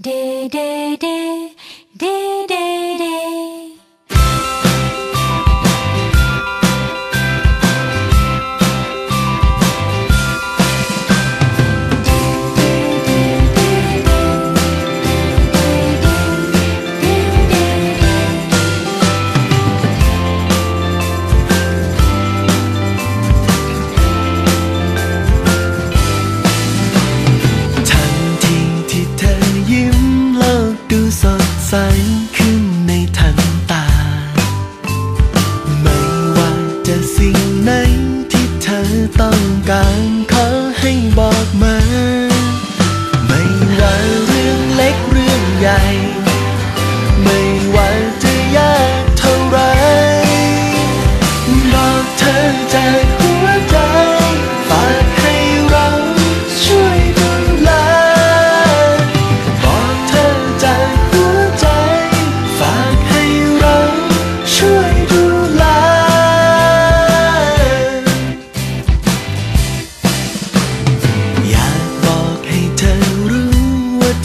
day, day, day. ต้องการขอให้บอกมา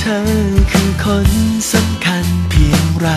เธอคือคนสำคัญเพียงไร